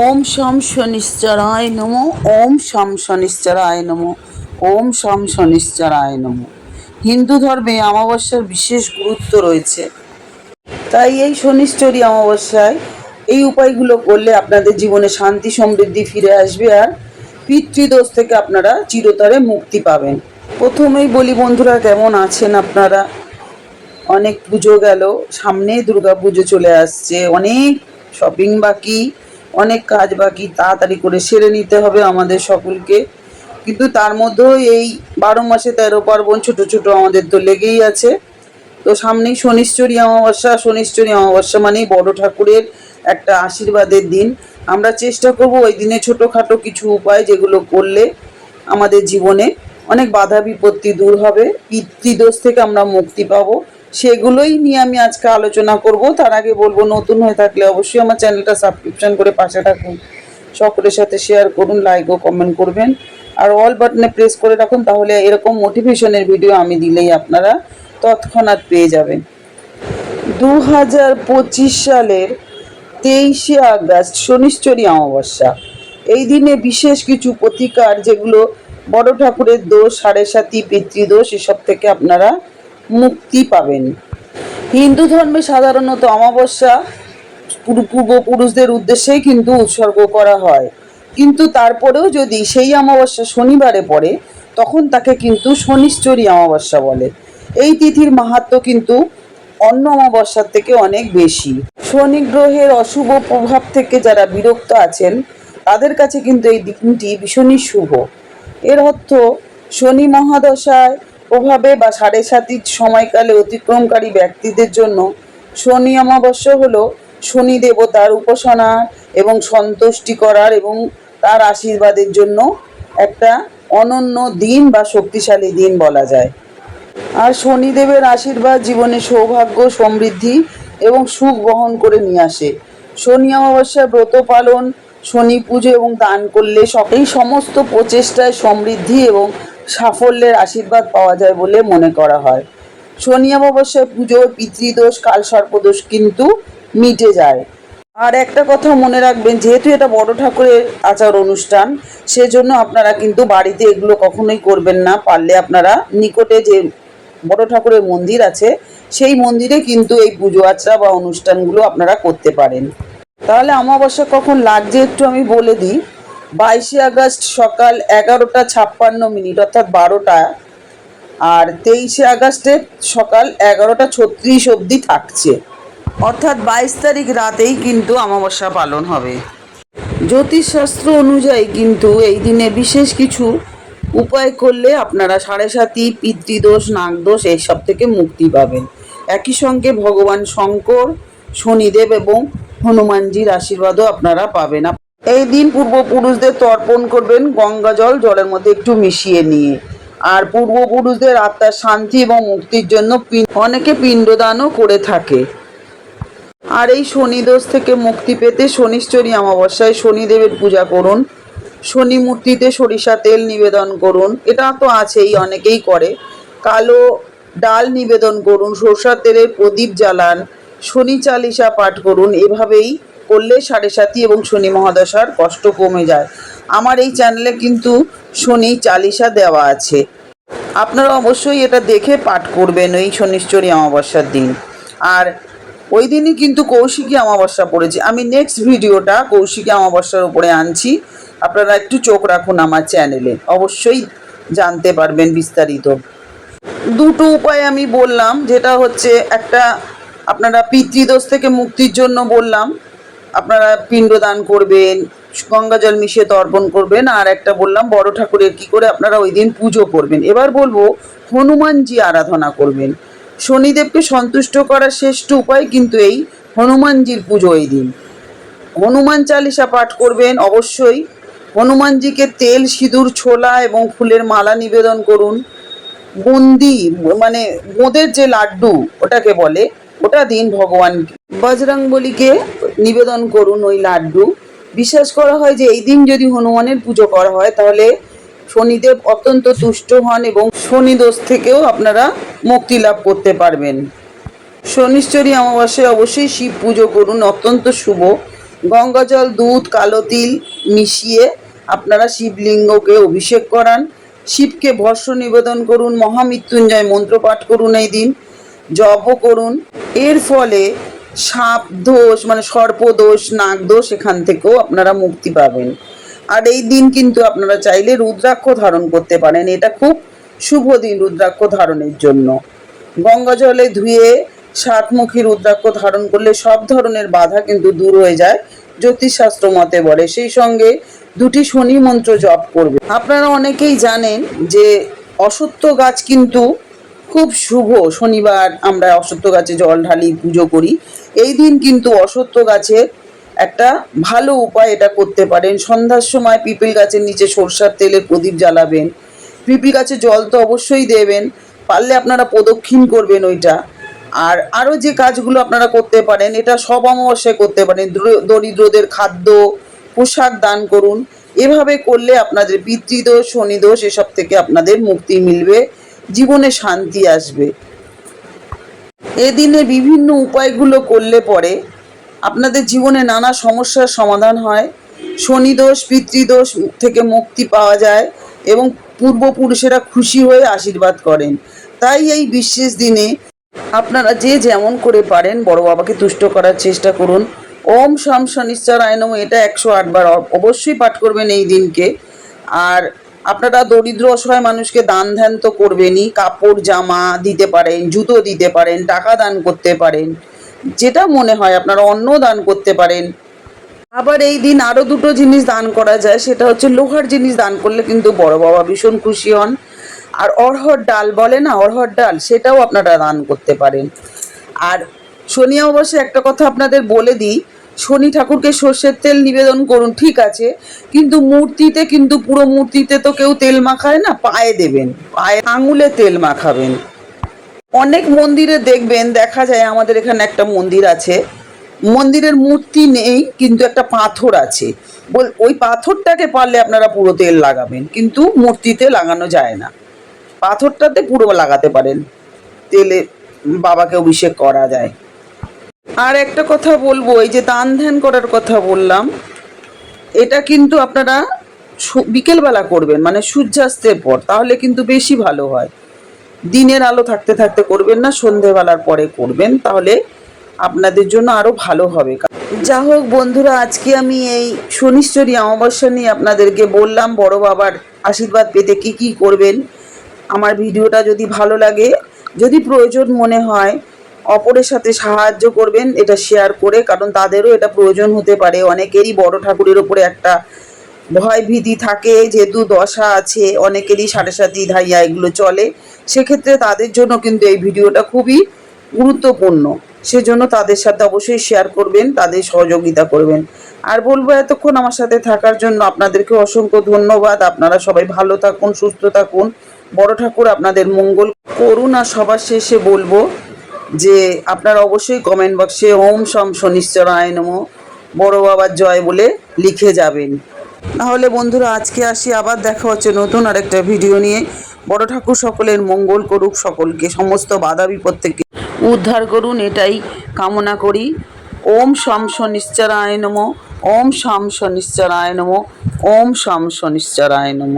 ওম শম শনিশ্চরায় নম, ওম শম শনিশ্চরায় নম, ওম শম শনিশ্চরায় নম। হিন্দু ধর্মে অমাবস্যার বিশেষ গুরুত্ব রয়েছে। তাই এই শনিশ্চরী অমাবস্যায় এই উপায়গুলো করলে আপনাদের জীবনে শান্তি সমৃদ্ধি ফিরে আসবে আর পিতৃদোষ থেকে আপনারা চিরতরে মুক্তি পাবেন। প্রথমেই বলি বন্ধুরা, কেমন আছেন আপনারা? অনেক পুজো গেল সামনে দুর্গা পুজো চলে আসছে, অনেক শপিং বাকি। অনেক কাজ বাকি, তাড়াতাড়ি করে সেরে নিতে হবে আমাদের সকলকে। কিন্তু তার মধ্যেও এই বারো মাসে তেরো পার্বণ ছোট ছোট আমাদের তো লেগেই আছে। তো সামনেই শনিশ্চরী অমাবস্যা শনিশ্চরী অমাবস্যা মানেই বড় ঠাকুরের একটা আশীর্বাদের দিন। আমরা চেষ্টা করব ওই দিনে ছোটোখাটো কিছু উপায় যেগুলো করলে আমাদের জীবনে অনেক বাধা বিপত্তি দূর হবে, পিতৃদোষ থেকে আমরা মুক্তি পাবো। সেগুলোই নিয়ে আমি আজকে আলোচনা করব। তার আগে বলব, নতুন হয়ে থাকলে অবশ্যই আমার চ্যানেলটা সাবস্ক্রিপশন করে পাশে থাকুন। সকলের সাথে শেয়ার করুন লাইক ও কমেন্ট করবেন। আর অল বাটনে প্রেস করে রাখুন, তাহলে এরকম মোটিভেশনের ভিডিও আমি দিলেই আপনারা তৎক্ষণাৎ পেয়ে যাবেন। দু হাজার পঁচিশ সালের তেইশে আগস্ট, শনিশ্চরী অমাবস্যা। এই দিনে বিশেষ কিছু প্রতিকার, যেগুলো বড় ঠাকুরের দোষ, সাড়ে সাতি পিতৃদোষ, এসব থেকে আপনারা মুক্তি পাবেন। হিন্দু ধর্মে সাধারণত অমাবস্যা পূর্বপুরুষদের উদ্দেশ্যেই কিন্তু উৎসর্গ করা হয়। কিন্তু তারপরেও যদি সেই অমাবস্যা শনিবারে পড়ে, তখন তাকে কিন্তু শনিশ্চরী অমাবস্যা বলে। এই তিথির মাহাত্ম্য কিন্তু অন্য অমাবস্যার থেকে অনেক বেশি। শনি গ্রহের অশুভ প্রভাব থেকে যারা বিরক্ত আছেন, তাদের কাছে কিন্তু এই দিনটি ভীষণই শুভ। এর অর্থ শনি মহাদশায় প্রভাবে বা সাড়ে সাতির সময়কালে অতিক্রমকারী ব্যক্তিদের জন্য শনি অমাবস্যা হলো শনি দেবতার উপাসনা এবং সন্তুষ্টি করার এবং তার আশীর্বাদের জন্য একটা অনন্য দিন বা শক্তিশালী দিন বলা যায়। আর শনিদেবের আশীর্বাদ জীবনে সৌভাগ্য, সমৃদ্ধি এবং সুখ বহন করে নিয়ে আসে। শনি অমাবস্যায় ব্রত পালন, শনি পুজো এবং দান করলে এই সমস্ত প্রচেষ্টায় সমৃদ্ধি এবং সাফল্যের আশীর্বাদ পাওয়া যায় বলে মনে করা হয়। শনি অমাবস্যায় পুজো পিতৃদোষ কালসর্পদোষ কিন্তু মিটে যায়। আর একটা কথা মনে রাখবেন, যেহেতু এটা বড় ঠাকুরের আচার অনুষ্ঠান, সেজন্য আপনারা কিন্তু বাড়িতে এগুলো কখনোই করবেন না। পারলে আপনারা নিকটে যে বড় ঠাকুরের মন্দির আছে, সেই মন্দিরে কিন্তু এই পুজো আচরা বা অনুষ্ঠানগুলো আপনারা করতে পারেন। তাহলে অমাবস্যা কখন লাগছে একটু আমি বলে দিই। বাইশে আগস্ট সকাল এগারোটা ছাপ্পান্ন মিনিট, অর্থাৎ বারোটা। আর তেইশে আগস্টে সকাল এগারোটা ছত্রিশ অবধি থাকছে। অর্থাৎ বাইশ তারিখ রাতেই কিন্তু অমাবস্যা পালন হবে। জ্যোতিষশাস্ত্র অনুযায়ী কিন্তু এই দিনে বিশেষ কিছু উপায় করলে আপনারা সাড়ে সাতি পিতৃদোষ, নাগদোষ এইসব থেকে মুক্তি পাবেন। একই সঙ্গে ভগবান শঙ্কর, শনিদেব এবং হনুমানজির আশীর্বাদও আপনারা পাবেন। এই দিন পূর্বপুরুষদের তর্পণ করবেন গঙ্গা জল জলের মধ্যে একটু মিশিয়ে নিয়ে। আর পূর্বপুরুষদের আত্মার শান্তি এবং মুক্তির জন্য অনেকে পিণ্ডদানও করে থাকে। আর এই শনিদোষ থেকে মুক্তি পেতে শনিশ্চরী অমাবস্যায় শনিদেবের পূজা করুন। শনি মূর্তিতে সরিষা তেল নিবেদন করুন। এটা তো আছেই, অনেকেই করে। কালো ডাল নিবেদন করুন সরষা তেলের প্রদীপ জ্বালান, শনি চালিসা পাঠ করুন, এভাবেই করলে সাড়ে সাতি এবং শনি মহাদশার কষ্ট কমে যায়। আমার এই চ্যানেলে কিন্তু শনি চালিসা দেওয়া আছে। আপনারা অবশ্যই এটা দেখে পাঠ করবেন এই শনিশ্চরী অমাবস্যার দিন। আর ওই দিনই কিন্তু কৌশিকী অমাবস্যা পড়েছে। আমি নেক্সট ভিডিওটা কৌশিকী অমাবস্যার উপরে আনছি। আপনারা একটু চোখ রাখুন আমার চ্যানেলে অবশ্যই জানতে পারবেন বিস্তারিত। দুটো উপায় আমি বললাম, যেটা হচ্ছে একটা আপনারা পিতৃদোষ থেকে মুক্তির জন্য বললাম আপনারা পিণ্ডদান করবেন, গঙ্গা জল মিশিয়ে তর্পণ করবেন, আর একটা বললাম, বড় ঠাকুরের কি করে আপনারা ওই দিন পুজো করবেন। এবার বলব, হনুমানজি আরাধনা করবেন। শনিদেবকে সন্তুষ্ট করার শ্রেষ্ঠ উপায় কিন্তু এই হনুমানজির পুজো এই দিন। হনুমান চালিসা পাঠ করবেন অবশ্যই। হনুমানজিকে তেল, সিঁদুর, ছোলা এবং ফুলের মালা নিবেদন করুন। বুন্দি মানে বোঁদের যে লাড্ডু, ওটাকে বলে ওটা দিন ভগবান বজরংবলীকে নিবেদন করুন ওই লাড্ডু। বিশ্বাস করা হয় যে এই দিন যদি হনুমানের পুজো করা হয়, তাহলে শনিদেব অত্যন্ত তুষ্ট হন এবং শনি দোষ থেকেও আপনারা মুক্তি লাভ করতে পারবেন। শনিশ্চরী অমাবস্যায় অবশ্যই শিব পুজো করুন, অত্যন্ত শুভ। গঙ্গাজল দুধ, কালো তিল মিশিয়ে আপনারা শিবলিঙ্গকে অভিষেক করান। শিবকে ভর্ষ নিবেদন করুন, মহামৃত্যুঞ্জয় মন্ত্র পাঠ করুন এই দিন। জপও করুন। এর ফলে সাপ দোষ মানে সর্পদোষ নাগ দোষ এখান থেকেও আপনারা মুক্তি পাবেন। আর এই দিন কিন্তু আপনারা চাইলে রুদ্রাক্ষ ধারণ করতে পারেন। এটা খুব শুভ দিন রুদ্রাক্ষ ধারণের জন্য। গঙ্গা জলে ধুয়ে সাতমুখী রুদ্রাক্ষ ধারণ করলে সব ধরনের বাধা কিন্তু দূর হয়ে যায়, জ্যোতিষশাস্ত্র মতে বলে। সেই সঙ্গে দুটি শনি মন্ত্র জপ করবে। আপনারা অনেকেই জানেন যে অসত্য গাছ কিন্তু খুব শুভ শনিবার, আমরা অসত্য গাছে জল ঢালি, পুজো করি। এই দিন কিন্তু অসত্য গাছের একটা ভালো উপায় এটা করতে পারেন। সন্ধ্যার সময় পিপল গাছের নিচে সরষার তেলের প্রদীপ জ্বালাবেন। পিপল গাছে জল তো অবশ্যই দেবেন, পারলে আপনারা প্রদক্ষিণ করবেন ওইটা। আর আরও যে কাজগুলো আপনারা করতে পারেন, এটা সব অমাবস্যায় করতে পারেন। দরিদ্রদের খাদ্য, পোশাক দান করুন। এভাবে করলে আপনাদের পিতৃদোষ, শনিদোষ এসব থেকে আপনাদের মুক্তি মিলবে। জীবনে শান্তি আসবে। এদিনে বিভিন্ন উপায়গুলো করলে পরে আপনাদের জীবনে নানা সমস্যার সমাধান হয়। শনিদোষ, পিতৃদোষ থেকে মুক্তি পাওয়া যায় এবং পূর্বপুরুষেরা খুশি হয়ে আশীর্বাদ করেন। তাই এই বিশেষ দিনে আপনারা যে যেমন করে পারেন বড় বাবাকে তুষ্ট করার চেষ্টা করুন। ওম শাম শনিশ্চরায় নম, এটা একশো আটবার অবশ্যই পাঠ করবেন এই দিনকে। আর আপনারা দরিদ্র অসহায় মানুষকে দান ধ্যান তো করবেনই, কাপড়, জামা দিতে পারেন, জুতো দিতে পারেন, টাকা দান করতে পারেন, যেটা মনে হয় আপনারা অন্ন দান করতে পারেন। আবার এই দিন আরও দুটো জিনিস দান করা যায়, সেটা হচ্ছে লোহার জিনিস দান করলে কিন্তু বড় বাবা ভীষণ খুশি হন। আর অরহর ডাল বলে না অরহর ডাল, সেটাও আপনারা দান করতে পারেন। আর শনি অবশ্যই একটা কথা আপনাদের বলে দিই শনি ঠাকুরকে সর্ষের তেল নিবেদন করুন, ঠিক আছে, কিন্তু মূর্তিতে, কিন্তু পুরো মূর্তিতে তো কেউ তেল মাখায় না, পায়ে দেবেন, পায়ে আঙুলে তেল মাখাবেন। অনেক মন্দিরে দেখবেন, দেখা যায় আমাদের এখানে একটা মন্দির আছে, মন্দিরের মূর্তি নেই, কিন্তু একটা পাথর আছে। বল, ওই পাথরটাকে পারলে আপনারা পুরো তেল লাগাবেন, কিন্তু মূর্তিতে লাগানো যায় না। পাথরটাতে পুরো লাগাতে পারেন, তেলে বাবাকে অভিষেক করা যায়। আর একটা কথা বলব, এই যে দান ধ্যান করার কথা বললাম, এটা কিন্তু আপনারা বিকেলবেলা করবেন মানে সূর্যাস্তের পর, তাহলে কিন্তু বেশি ভালো হয়। দিনের আলো থাকতে থাকতে করবেন না, সন্ধেবেলার পরে করবেন, তাহলে আপনাদের জন্য আরও ভালো হবে। যা হোক বন্ধুরা, আজকে আমি এই শনিশ্চরী অমাবস্যা নিয়ে আপনাদেরকে বললাম, বড় বাবার আশীর্বাদ পেতে কি কি করবেন। আমার ভিডিওটা যদি ভালো লাগে, যদি প্রয়োজন মনে হয় অপরের সাথে সাহায্য করবেন, এটা শেয়ার করে, কারণ তাদেরও এটা প্রয়োজন হতে পারে। অনেকেরই বড় ঠাকুরের ওপরে একটা ভয় ভীতি থাকে, যেহেতু দশা আছে, অনেকেরই সাড়ে সাতি ধাইয়া এগুলো চলে। সেক্ষেত্রে তাদের জন্য কিন্তু এই ভিডিওটা খুবই গুরুত্বপূর্ণ। সেজন্য তাদের সাথে অবশ্যই শেয়ার করবেন, তাদের সহযোগিতা করবেন। আর বলব, এতক্ষণ আমার সাথে থাকার জন্য আপনাদেরকে অসংখ্য ধন্যবাদ। আপনারা সবাই ভালো থাকুন, সুস্থ থাকুন। বড় ঠাকুর আপনাদের মঙ্গল করুন, আর সবার শেষে বলব যে আপনারা অবশ্যই কমেন্ট বক্সে ওম সম শনিশ্চরায় নম, বড় বাবার জয় বলে লিখে যাবেন। তাহলে বন্ধুরা, আজকে আসি, আবার দেখা হচ্ছে নতুন আরেকটা ভিডিও নিয়ে। বড় ঠাকুর সকলের মঙ্গল করুক সকলকে, সমস্ত বাধা বিপদ থেকে উদ্ধার করুন, এটাই কামনা করি। ওম শম শনিশ্চরায় নম, ওম শম শনিশ্চরায় নম, ওম শম শনিশ্চরায় নম।